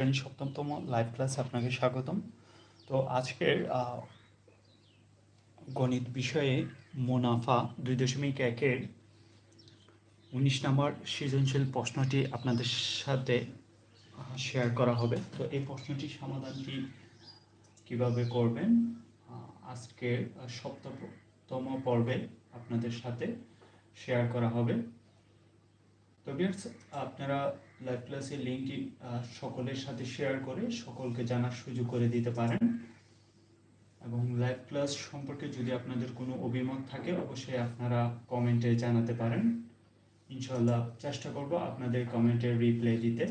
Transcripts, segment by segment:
শ্রেণি সপ্তমতম লাইভ ক্লাসে আপনাকে স্বাগতম। তো আজকের গণিত বিষয়ে মুনাফা দুই দশমিক একের উনিশ নম্বর সৃজনশীল প্রশ্নটি আপনাদের সাথে শেয়ার করা হবে। তো এই প্রশ্নটি সমাধানটি কীভাবে করবেন? আজকের সপ্তমতম পর্বে আপনাদের সাথে শেয়ার করা হবে। তো আপনারা লাইভ ক্লাসের লিঙ্কটি সকলের সাথে শেয়ার করে সকলকে জানার সুযোগ করে দিতে পারেন। এবং লাইভ ক্লাস সম্পর্কে যদি আপনাদের কোনো অভিমত থাকে, অবশ্যই আপনারা কমেন্টে জানাতে পারেন। ইনশাল্লাহ চেষ্টা করব আপনাদের কমেন্টের রিপ্লাই দিতে।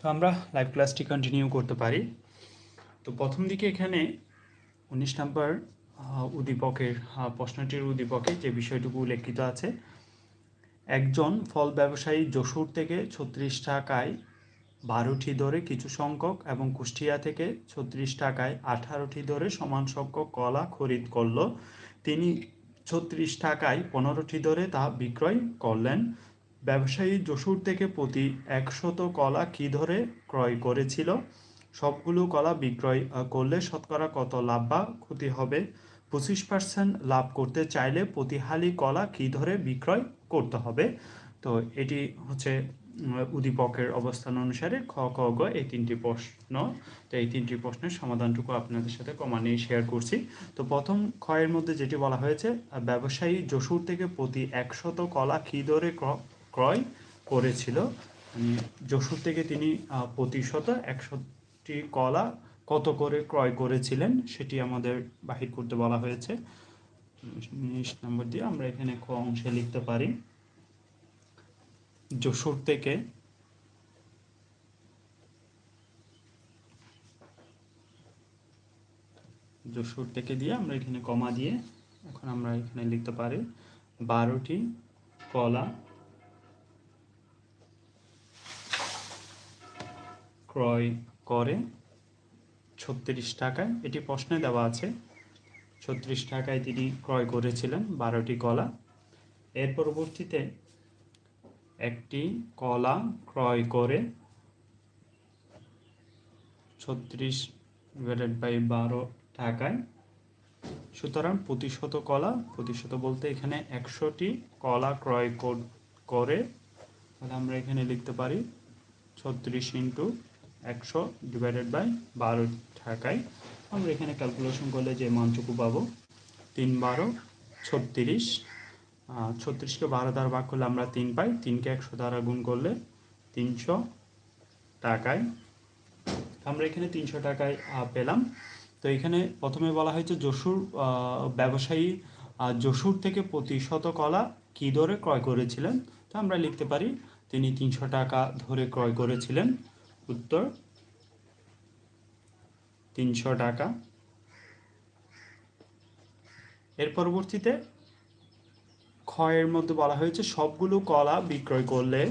তো আমরা লাইভ ক্লাসটি কন্টিনিউ করতে পারি। তো প্রথম দিকে এখানে উনিশ নম্বর উদ্দীপকের প্রশ্নটির উদ্দীপকে যে বিষয়টুকু উল্লেখিত আছে একজন ফল ব্যবসায়ী যশোর থেকে ছত্রিশ টাকায় বারোটি দরে কিছু সংখ্যক এবং কুষ্টিয়া থেকে ছত্রিশ টাকায় আঠারোটি দরে সমান সংখ্যক কলা খরিদ করল। তিনি ছত্রিশ টাকায় পনেরোটি দরে তা বিক্রয় করলেন। ব্যবসায়ী যশোর থেকে প্রতি একশত কলা কী ধরে ক্রয় করেছিল? সবগুলো কলা বিক্রয় করলে শতকরা কত লাভ বা ক্ষতি হবে? পঁচিশ পার্সেন্ট লাভ করতে চাইলে প্রতি হালি কলা কী ধরে বিক্রয় করতে হবে। তো এটি হচ্ছে উদ্দীপকের অবস্থান অনুসারে খ খ গ এই তিনটি প্রশ্ন, তো এই তিনটি প্রশ্নের সমাধানটুকু আপনাদের সাথে ক্রমান্বয়ে শেয়ার করছি। তো প্রথম ক্ষয়ের মধ্যে যেটি বলা হয়েছে ব্যবসায়ী যশোর থেকে প্রতি একশত কলা কী দরে ক্র- ক্রয় করেছিল? যশোর থেকে তিনি প্রতি শত একশোটি কলা কত করে ক্রয় করেছিলেন, সেটি আমাদের বাহির করতে বলা হয়েছে। উনিশ নম্বর দিয়ে আমরা এখানে ক অংশে লিখতে পারি। যশোর থেকে যশোর থেকে দিয়ে আমরা এখানে কমা দিয়ে এখন আমরা এখানে লিখতে পারি বারোটি কলা ক্রয় করে ছত্রিশ টাকায়। এটি প্রশ্নে দেওয়া আছে। ছত্রিশ টাকায় তিনি ক্রয় করেছিলেন বারোটি কলা। এর পরবর্তীতে একটি কলা ক্রয় করে ছত্রিশ ডিভাইডেড বাই বারো টাকায়। সুতরাং প্রতিশত কলা প্রতিশত বলতে এখানে একশোটি কলা ক্রয় কর- তাহলে আমরা এখানে লিখতে পারি ছত্রিশ ইন্টু একশো ডিভাইডেড বাই বারো টাকায়। আমরা এখানে ক্যালকুলেশন করলে যে মানটুকু পাবো তিন বারো ছত্রিশ। ছত্রিশকে বারো দ্বারা ভাগ করলে আমরা তিন পাই। তিনকে একশো দ্বারা গুণ করলে তিনশো টাকায়। আমরা এখানে তিনশো টাকায় পেলাম। তো এখানে প্রথমে বলা হয়েছে যশুর ব্যবসায়ী যশুর থেকে প্রতি শত কলা কী দরে ক্রয় করেছিলেন? তো আমরা লিখতে পারি, তিনি তিনশো টাকা ধরে ক্রয় করেছিলেন। উত্তর তিনশো টাকা। এর পরবর্তীতে ক্ষয়ের মধ্যে বলা হয়েছে, সবগুলো কলা বিক্রয় করলে,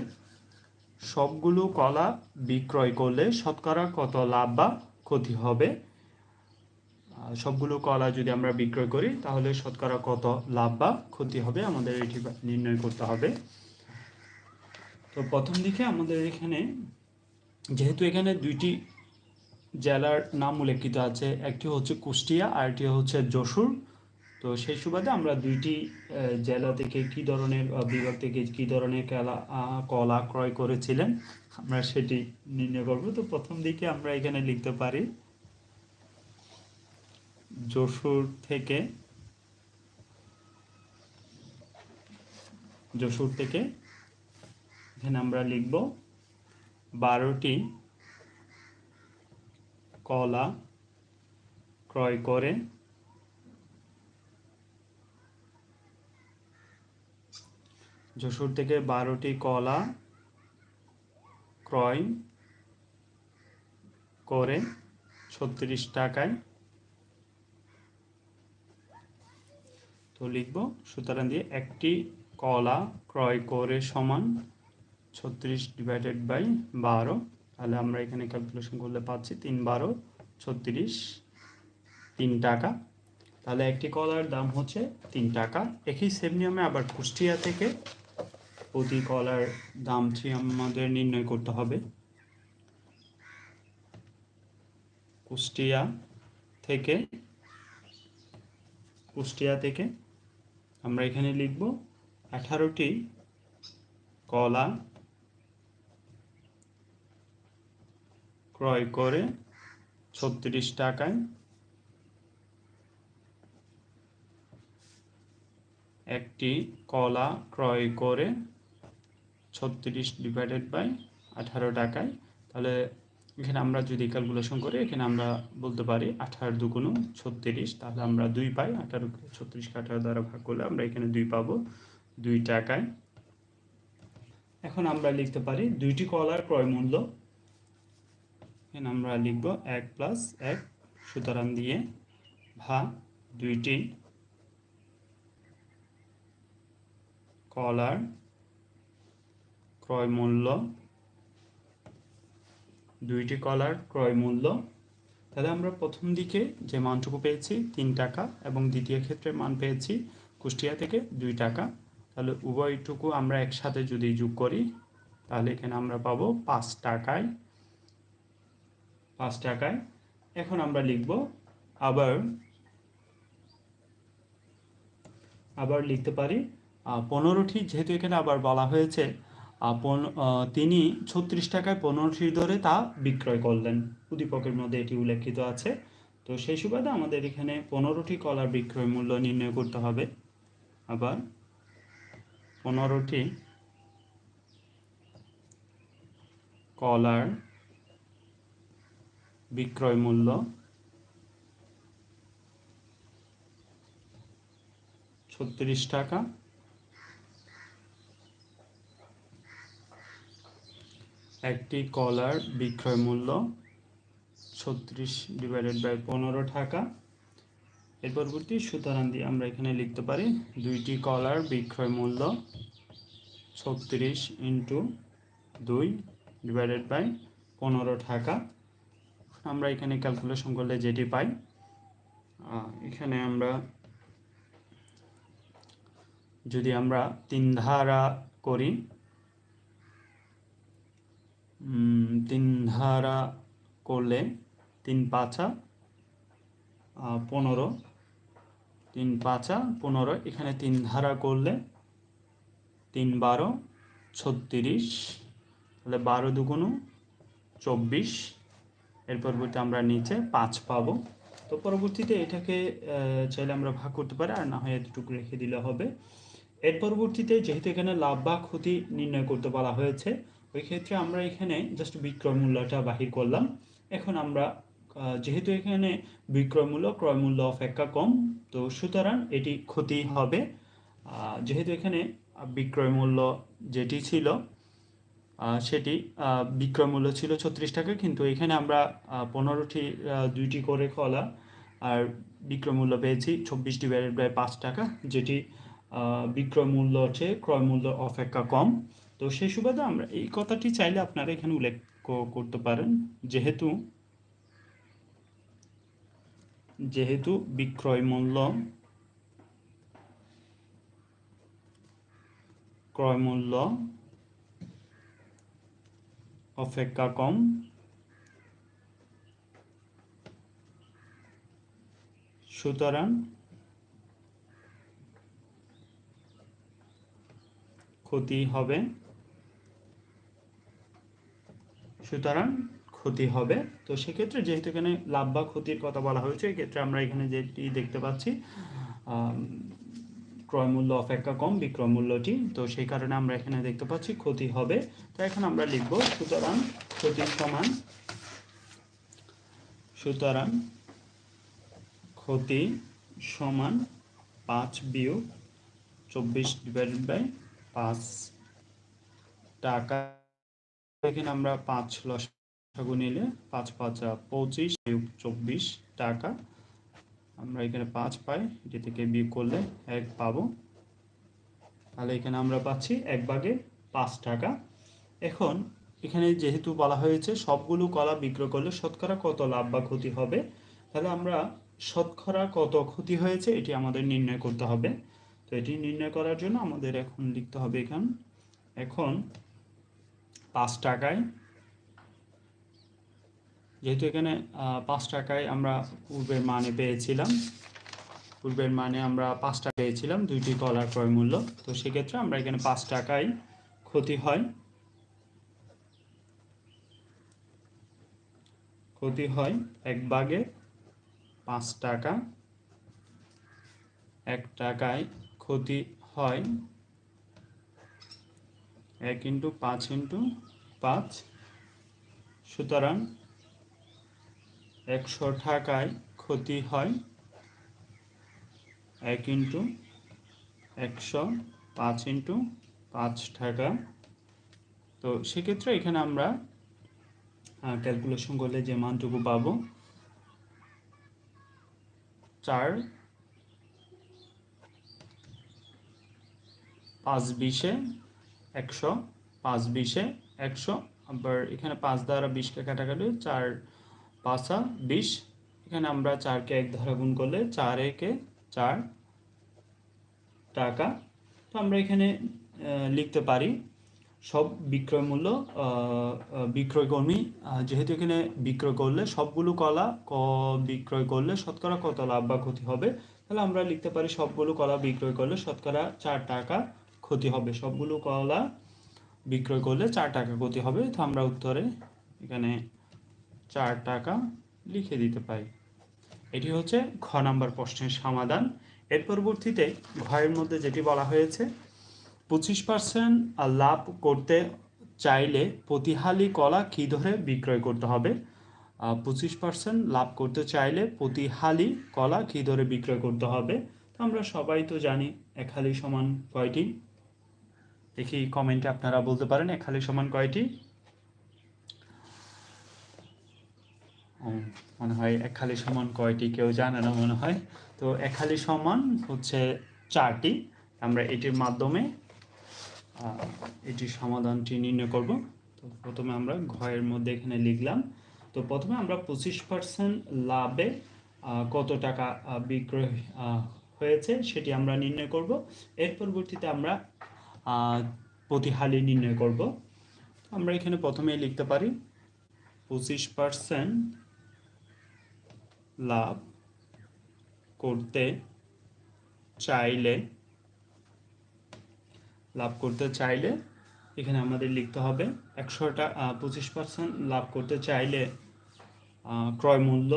সবগুলো কলা বিক্রয় করলে শতকরা কত লাভ বা ক্ষতি হবে? সবগুলো কলা যদি আমরা বিক্রয় করি, তাহলে শতকরা কত লাভ বা ক্ষতি হবে? আমাদের এটি নির্ণয় করতে হবে। তো প্রথম দিকে আমাদের এখানে, যেহেতু এখানে দুইটি জেলার নাম উল্লেখিত আছে। একটি হচ্ছে কুষ্টিয়া আর একটি হচ্ছে যশোর। তো সেই সুবাদে আমরা দুইটি জেলা থেকে কি ধরনের বিভাগ থেকে কি ধরনের কলা কলা ক্রয় করেছিলেন, আমরা সেটি নির্ণয় করব। তো প্রথম দিকে আমরা এখানে লিখতে পারি, যশোর থেকে যশোর থেকে, এখানে আমরা লিখব, বারোটি কলা ক্রয় করে। যশোর থেকে বারোটি কলা ক্রয় করে ছত্রিশ টাকায়। তো লিখব, সুতরাং দিয়ে একটি কলা ক্রয় করে সমান ছত্রিশ ডিভাইডেড বাই বারো। তাহলে আমরা এখানে ক্যালকুলেশন করলে পাচ্ছি তিন বারো, ছত্রিশ, তিন টাকা। তাহলে একটি কলার দাম হচ্ছে তিন টাকা। একই সেম নিয়মে আবার কুষ্টিয়া থেকে প্রতি কলার দামটি আমাদের নির্ণয় করতে হবে। কুষ্টিয়া থেকে কুষ্টিয়া থেকে আমরা এখানে লিখব, আঠারোটি কলা ক্রয় করে ছত্রিশ টাকায় একটি কলা ক্রয় করে ছত্রিশ ডিভাইডেড বাই আঠারো টাকায়। তাহলে এখানে আমরা যদি ক্যালকুলেশন করি, এখানে আমরা বলতে পারি আঠারো দুগুণ ছত্রিশ, তাহলে আমরা দুই পাই আঠারো ছত্রিশকে আঠারো দ্বারা ভাগ করলে আমরা এখানে দুই পাবো দুই টাকায়। এখন আমরা লিখতে পারি দুইটি কলার ক্রয় মূল্য এখানে আমরা লিখব এক প্লাস এক, সুতরাং দিয়ে ভা দুইটি কলার ক্রয় মূল্য, দুইটি কলার ক্রয় মূল্য। তাহলে আমরা প্রথম দিকে যে মানটুকু পেয়েছি, তিন টাকা, এবং দ্বিতীয় ক্ষেত্রে মান পেয়েছি কুষ্টিয়া থেকে দুই টাকা। তাহলে উভয়টুকু আমরা একসাথে যদি যোগ করি, তাহলে এখানে আমরা পাবো পাঁচ টাকায় পাঁচ টাকায়। এখন আমরা লিখব আবার আবার লিখতে পারি পনেরোটি, যেহেতু এখানে আবার বলা হয়েছে তিনি ছত্রিশ টাকায় পনেরোটি ধরে তা বিক্রয় করলেন। উদ্দীপকের মধ্যে এটি উল্লেখিত আছে। তো সেই সুবাদে আমাদের এখানে পনেরোটি কলার বিক্রয় মূল্য নির্ণয় করতে হবে। আবার পনেরোটি কলার বিক্রয় মূল্য ছত্রিশ টাকা। একটি কলার বিক্রয় মূল্য ছত্রিশ ডিভাইডেড বাই পনেরো টাকা। এর পরবর্তী সুতরাং দিয়ে আমরা এখানে লিখতে পারি দুইটি কলার বিক্রয় মূল্য ছত্রিশ ইন্টু দুই ডিভাইডেড বাই পনেরো টাকা। আমরা এখানে ক্যালকুলেশন করলে যেটি পাই এখানে আমরা যদি আমরা তিন ধারা করি তিন ধারা করলে তিন পাঁচা পনেরো, তিন পাঁচা, পনেরো, এখানে তিন ধারা করলে তিন বারো, ছত্রিশ, তাহলে বারো দুগুণ চব্বিশ এর পরবর্তী আমরা নিচে পাঁচ পাবো। তো পরবর্তীতে এটাকে চাইলে আমরা ভাগ করতে পারি, আর না হয় এতটুকু রেখে দিলে হবে। এর পরবর্তীতে যেহেতু এখানে লাভ বা ক্ষতি নির্ণয় করতে বলা হয়েছে, ওই ক্ষেত্রে আমরা এখানে জাস্ট বিক্রয় মূল্যটা বাহির করলাম। এখন আমরা যেহেতু এখানে বিক্রয় মূল্য, ক্রয় মূল্য অপেক্ষা কম, তো সুতরাং এটি ক্ষতি হবে। যেহেতু এখানে বিক্রয় মূল্য যেটি ছিল সেটি বিক্রয় মূল্য ছিল ছত্রিশ টাকা, কিন্তু এখানে আমরা পনেরোটি দুইটি করে কলা আর বিক্রয় মূল্য পেয়েছি চব্বিশ ডিভাইডেড বাই পাঁচ টাকা, যেটি বিক্রয় মূল্য হচ্ছে ক্রয় মূল্য অপেক্ষা কম। তো সেই সুবাদে আমরা এই কথাটি চাইলে আপনারা এখানে উল্লেখ করতে পারেন। যেহেতু যেহেতু বিক্রয় মূল্য, ক্রয় মূল্য অপেক্ষা কম। সুতরাং ক্ষতি হবে। সুতরাং ক্ষতি হবে। তো সেক্ষেত্রে যেহেতু এখানে লাভ বা ক্ষতির কথা বলা হয়েছে, এক্ষেত্রে আমরা এখানে যেটি দেখতে পাচ্ছি ক্রয় মূল্য অপেক্ষা কম, বিক্রয় মূল্যটি তো সেই কারণে আমরা এখানে দেখতে পাচ্ছি ক্ষতি হবে। তো এখন আমরা লিখব সুতরাং ক্ষতি সমান সুতরাং ক্ষতি সমান পাঁচ বিয়োগ চব্বিশ ডিভাইডেড বাই পাঁচ টাকা। এখানে আমরা পাঁচ লসাগু নিলে পাঁচ পাঁচ পঁচিশ চব্বিশ টাকা। আমরা এখানে পাঁচ পাই, এটি থেকে বিয়োগ করলে এক পাবো। তাহলে এখানে আমরা পাচ্ছি এক ভাগে পাঁচ টাকা। এখন এখানে যেহেতু বলা হয়েছে সবগুলো কলা বিক্রয় করলে শতকরা কত লাভ বা ক্ষতি হবে, তাহলে আমরা শতকরা কত ক্ষতি হয়েছে এটি আমাদের নির্ণয় করতে হবে। তো এটি নির্ণয় করার জন্য আমাদের এখন লিখতে হবে এখান। এখন পাঁচ টাকায় যেহেতু এখানে পাঁচ টাকায় আমরা পূর্বের মানে পেয়েছিলাম। পূর্বের মানে আমরা পাঁচ টাকা পেয়েছিলাম, দুইটি কলার ক্রয় মূল্য। তো সেক্ষেত্রে আমরা এখানে পাঁচ টাকায় ক্ষতি হয়। ক্ষতি হয় এক বাগে পাঁচ টাকা। এক টাকায় ক্ষতি হয় এক ইন্টু পাঁচ ইন্টু পাঁচ। সুতরাং একশো টাকায় ক্ষতি হয়। এক ইন্টু একশো, পাঁচ ইন্টু পাঁচ টাকা। তো সেক্ষেত্রে এখানে আমরা ক্যালকুলেশন করলে যে মানটুকু পাবো, চার পাঁচ বিশে একশো, পাঁচ বিশে একশো, আবার এখানে পাঁচ দ্বারা বিশকে কাটাকাটি চার পাঁচা বিশ। এখানে আমরা চারকে এক ধারা গুণ করলে চার একে চার টাকা। তো আমরা এখানে লিখতে পারি সব বিক্রয় মূল্য আহ, আহ, বিক্রয় কর্মী আহ, যেহেতু এখানে বিক্রয় করলে সবগুলো কলা ক বিক্রয় করলে শতকরা কত লাভ বা ক্ষতি হবে? তাহলে আমরা লিখতে পারি সবগুলো কলা বিক্রয় করলে শতকরা চার টাকা ক্ষতি হবে। সবগুলো কলা বিক্রয় করলে চার টাকা ক্ষতি হবে। তো আমরা উত্তরে এখানে চার টাকা লিখে দিতে পারি। এটি হচ্ছে ঘ নাম্বার প্রশ্নের সমাধান। এর পরবর্তীতে ঘয়ের মধ্যে যেটি বলা হয়েছে, পঁচিশ পার্সেন্ট লাভ করতে চাইলে প্রতিহালি কলা কী ধরে বিক্রয় করতে হবে? পঁচিশ পার্সেন্ট লাভ করতে চাইলে প্রতিহালি কলা কী ধরে বিক্রয় করতে হবে? আমরা সবাই তো জানি এক হালি সমান কয়টি। দেখি কমেন্টে আপনারা বলতে পারেন এক হালি সমান কয়টি। মনে হয় এক খালি সমান কয়টি কেউ জানে না মনে হয়। তো এক খালি সমান হচ্ছে চারটি। আমরা এটির মাধ্যমে এটির সমাধানটি নির্ণয় করব। তো প্রথমে আমরা ঘয়ের মধ্যে এখানে লিখলাম। তো প্রথমে আমরা পঁচিশ পার্সেন্ট লাভে কত টাকা বিক্রয় হয়েছে সেটি আমরা নির্ণয় করব। এর পরবর্তীতে আমরা প্রতিহালি নির্ণয় করব। আমরা এখানে প্রথমেই লিখতে পারি পঁচিশ পার্সেন্ট লাভ করতে চাইলে, লাভ করতে চাইলে এখানে আমাদের লিখতে হবে একশোটা পঁচিশ পার্সেন্ট লাভ করতে চাইলে ক্রয় মূল্য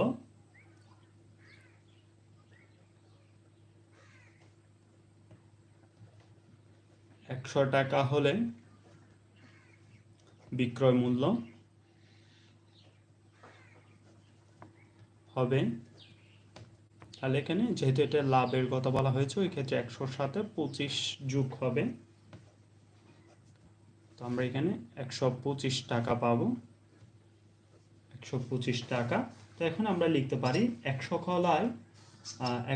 একশো টাকা হলে বিক্রয় মূল্য হবে। তাহলে এখানে যেহেতু এটা লাভের কথা বলা হয়েছে, ওই ক্ষেত্রে একশোর সাথে পঁচিশ যোগ হবে। তো আমরা এখানে একশো পঁচিশ টাকা পাবো। একশো পঁচিশ টাকা। তো এখন আমরা লিখতে পারি, একশো কলায়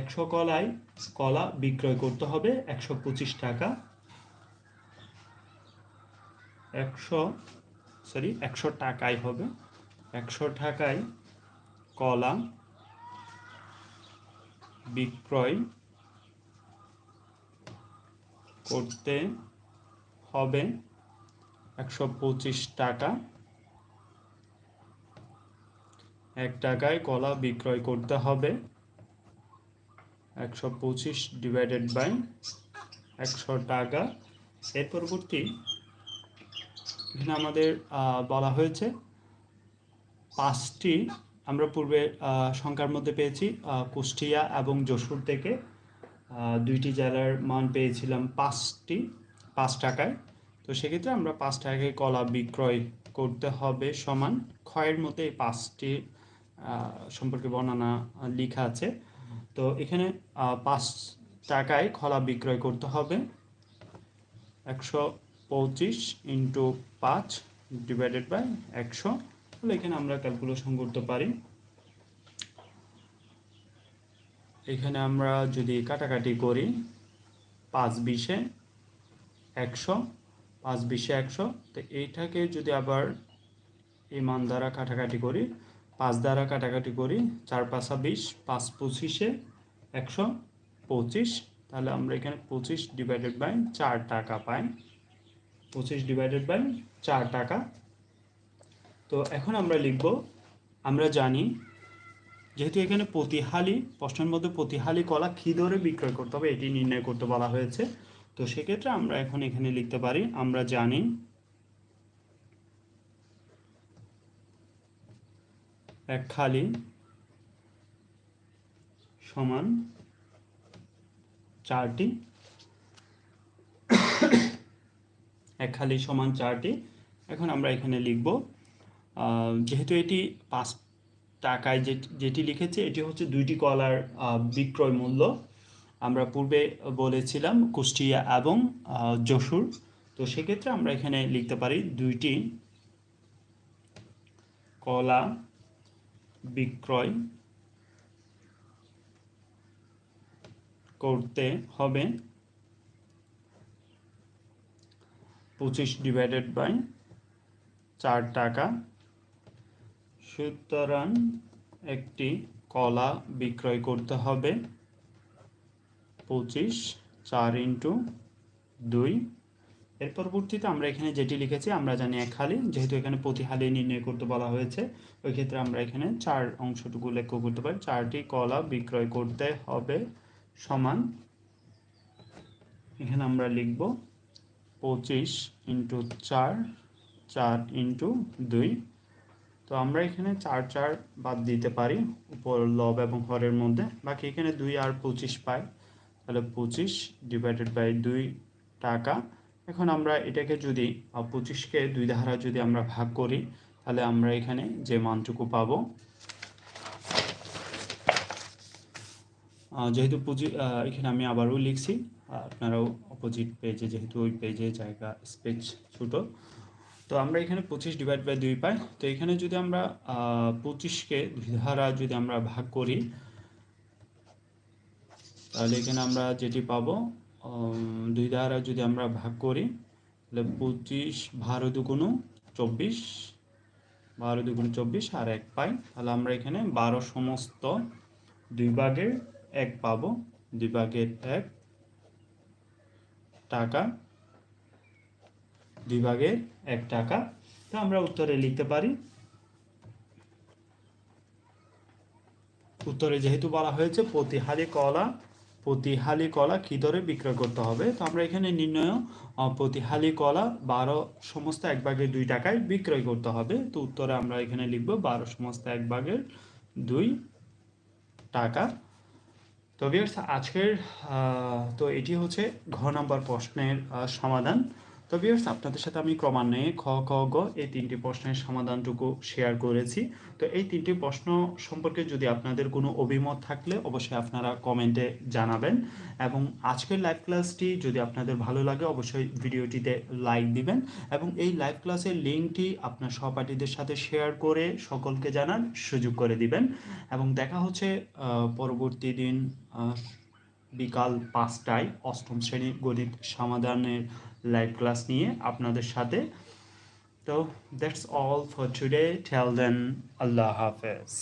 একশো কলায় কলা বিক্রয় করতে হবে একশো পঁচিশ টাকা। একশো, সরি, একশো টাকায় হবে। একশো টাকায় কলা বিক্রয় করতে হবে একশো পঁচিশ টাকা। এক টাকায় কলা বিক্রয় করতে হবে একশো পঁচিশ ডিভাইডেড বাই একশো টাকা। এর পরবর্তী এখানে আমাদের বলা হয়েছে পাঁচটি আমরা পূর্বে সংখ্যার মধ্যে পেয়েছি কুষ্টিয়া এবং যশোর থেকে দুইটি জেলার মান পেয়েছিলাম পাঁচটি, পাঁচ টাকায়। তো সেক্ষেত্রে আমরা পাঁচ টাকায় কলা বিক্রয় করতে হবে সমান। ক্ষয়ের মধ্যে এই পাঁচটি সম্পর্কে বর্ণনা লেখা আছে। তো এখানে পাঁচ টাকায় কলা বিক্রয় করতে হবে। একশো পঁচিশ ইন্টু পাঁচ ডিভাইডেড বাই একশো। তাহলে এখানে আমরা ক্যালকুলেশন করতে পারি। এখানে আমরা যদি কাটাকাটি করি পাঁচ বিশে একশো, পাঁচ বিশে একশো, তো এইটাকে যদি আবার এই মান দ্বারা কাটাকাটি করি, পাঁচ দ্বারা কাটাকাটি করি, চার পাঁচা বিশ, পাঁচ পঁচিশে একশো পঁচিশ, তাহলে আমরা এখানে পঁচিশ ডিভাইডেড বাই চার টাকা পাই। পঁচিশ ডিভাইডেড বাই চার টাকা তো এখন আমরা লিখব, আমরা জানি যেহেতু এখানে প্রতিহালি, প্রশ্নের মধ্যে প্রতিহালি কলা কী দরে বিক্রয় করতে হবে এটি নির্ণয় করতে বলা হয়েছে। তো সেক্ষেত্রে আমরা এখন এখানে লিখতে পারি, আমরা জানি এক খালি সমান চারটি, এক খালি সমান চারটি। এখন আমরা এখানে লিখব যেহেতু এটি পাঁচ টাকায় যে যেটি লিখেছে, এটি হচ্ছে দুইটি কলার বিক্রয় মূল্য। আমরা পূর্বে বলেছিলাম কুষ্টিয়া এবং যশোর। তো সেক্ষেত্রে আমরা এখানে লিখতে পারি দুইটি কলা বিক্রয় করতে হবে। পঁচিশ ডিভাইডেড বাই চার টাকা। সুতরাং একটি কলা বিক্রয় করতে হবে। পঁচিশ, চার ইন্টু দুই। এর পরবর্তীতে আমরা এখানে যেটি লিখেছি, আমরা জানি এক হালি। যেহেতু এখানে প্রতি হালি নির্ণয় করতে বলা হয়েছে, ওই ক্ষেত্রে আমরা এখানে চার অংশটুকু লক্ষ্য করতে পারি। চারটি কলা বিক্রয় করতে হবে সমান। এখানে আমরা লিখব পঁচিশ ইন্টু চার চার ইন্টু দুই। তো আমরা এখানে চার চার বাদ দিতে পারি উপর লব এবং হরের মধ্যে। বাকি এখানে দুই আর পঁচিশ পাই। তাহলে পঁচিশ ডিভাইডেড বাই দুই টাকা। এখন আমরা এটাকে যদি পঁচিশকে দুই ধারা যদি আমরা ভাগ করি, তাহলে আমরা এখানে যে মানটুকু পাব যেহেতু পুঁজি এখানে আমি আবারও লিখছি, আপনারাও অপোজিট পেজে যেহেতু ওই পেজে জায়গা স্পেস ছোটো তো আমরা এখানে পঁচিশ ডিভাইড বাই দুই পাই। তো এখানে যদি আমরা পঁচিশকে দুই ধারা যদি আমরা ভাগ করি, তাহলে এখানে আমরা যেটি পাবো দুই দ্বারা যদি আমরা ভাগ করি, তাহলে পঁচিশ বারো দুগুণ চব্বিশ, বারো দুগুণ চব্বিশ আর এক পাই। তাহলে আমরা এখানে বারো সমস্ত দুই ভাগের এক পাবো। দুই ভাগের এক টাকা। দুই ভাগের এক টাকা। তো আমরা উত্তরে লিখতে পারি। উত্তরে যেহেতু বলা হয়েছে প্রতি কলা প্রতি হালি কলা কী দরে বিক্রয় করতে হবে? তো আমরা এখানে নির্ণয় আহ, প্রতি হালি কলা বারো সমস্ত এক ভাগের দুই টাকায় বিক্রয় করতে হবে। তো উত্তরে আমরা এখানে লিখব বারো সমস্ত এক ভাগের দুই টাকা। তো ভিউয়ার্স আজকের তো এটি হচ্ছে ঘ নাম্বার প্রশ্নের সমাধান। তো ভিউয়ার্স আপনাদের সাথে আমি ক্রমান্বয়ে খ, ক, গ এই তিনটি প্রশ্নের সমাধানটুকু শেয়ার করেছি। তো এই তিনটি প্রশ্ন সম্পর্কে যদি আপনাদের কোনো অভিমত থাকলে অবশ্যই আপনারা কমেন্টে জানাবেন এবং আজকের লাইভ ক্লাসটি যদি আপনাদের ভালো লাগে, অবশ্যই ভিডিওটিতে লাইক দিবেন এবং এই লাইভ ক্লাসের লিঙ্কটি আপনার সহপাঠীদের সাথে শেয়ার করে সকলকে জানার সুযোগ করে দিবেন এবং দেখা হচ্ছে পরবর্তী দিন বিকাল পাঁচটায় অষ্টম শ্রেণির গণিত সমাধানের লাইভ ক্লাস নিয়ে আপনাদের সাথে। তো that's all for today till then আল্লাহ হাফেজ।